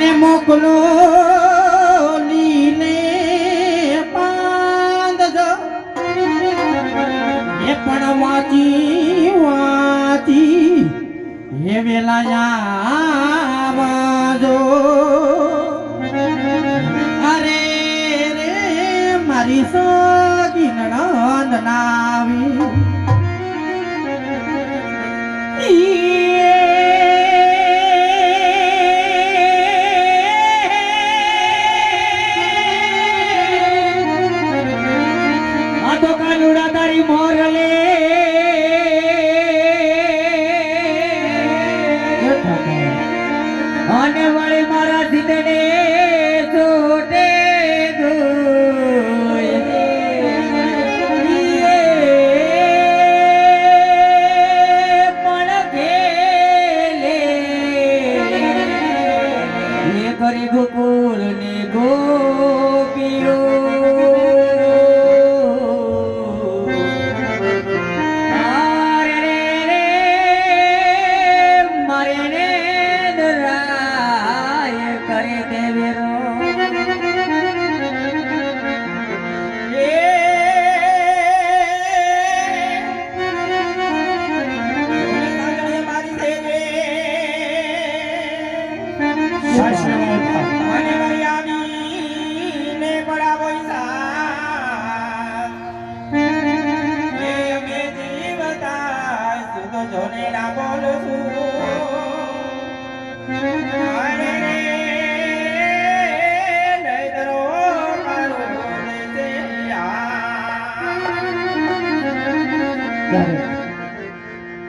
અને મોકલો લીલે પાંદજો એ પણ વાંચી વાંચી એ વેલા આવજો. અરે રે, મારી સગી નણંદ નાવી.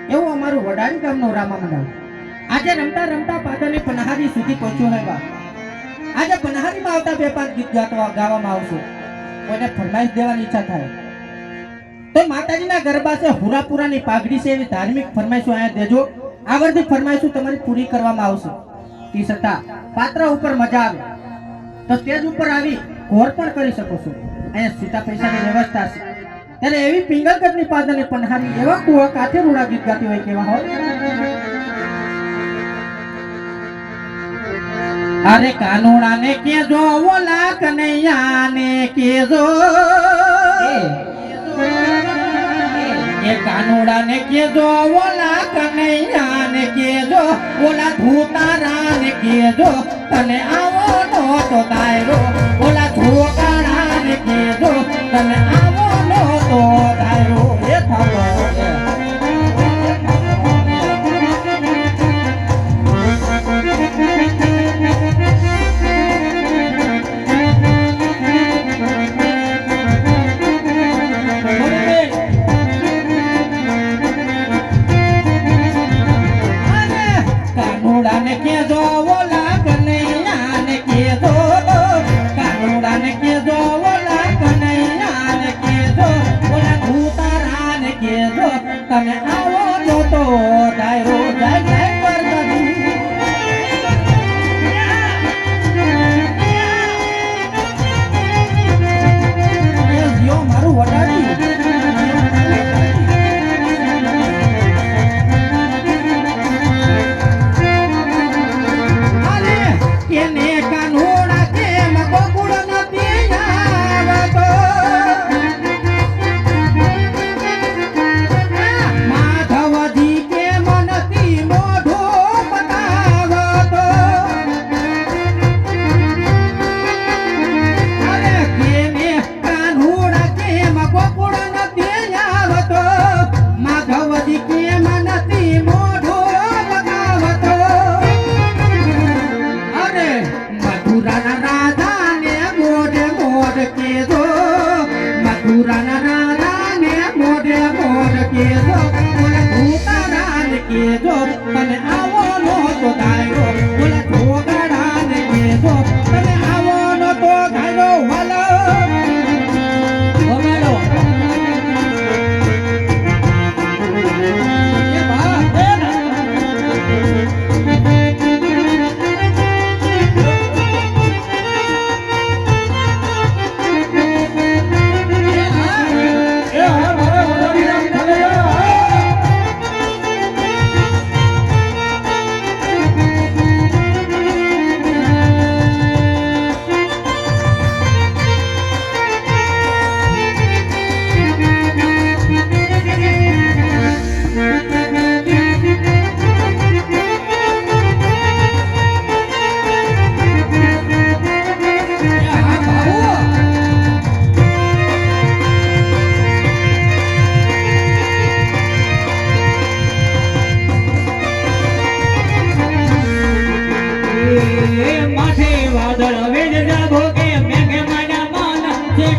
એવું અમારું વડારી ગામનો રામા મંડળ. આજે રમતા રમતા પાદરની પનહારી સુધી પહોંચ્યું હે બા આજે પનહારીમાં આવતા બે ગીત ગાતવા ગાવામાં આવશે. કોઈને ફરમાઈશ દેવાની ઈચ્છા થાય. તો માતાજીના ગરબા છે, હુરાપુરાની પાઘડી છે, એવી ધાર્મિક ફરમાઈશો અહીંયા દેજો. આગળથી ફરમાઈશો તમારી પૂરી કરવામાં આવશે. તે છતાં પાત્ર ઉપર મજા આવે. તો સ્ટેજ ઉપર આવી ઘોર પણ કરી શકો છો. અહીંયા સીતા પૈસાની વ્યવસ્થા છે. ત્યારે એવી પિંગલગઢની પાદરની પનહારી એવા કુવા કાથે રૂડા ગીત ગાતી હોય કેવા હોય? અરે કાનુડા ને કેજો ઓલા કનૈયા ને કેજો એ કાનુડા ને કેજો ઓલા કનૈયા ને કેજો ઓલા ધૂતારા ને કેજો તને આવો નો તો દાયરો ને આવો નો તો તારો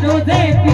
to the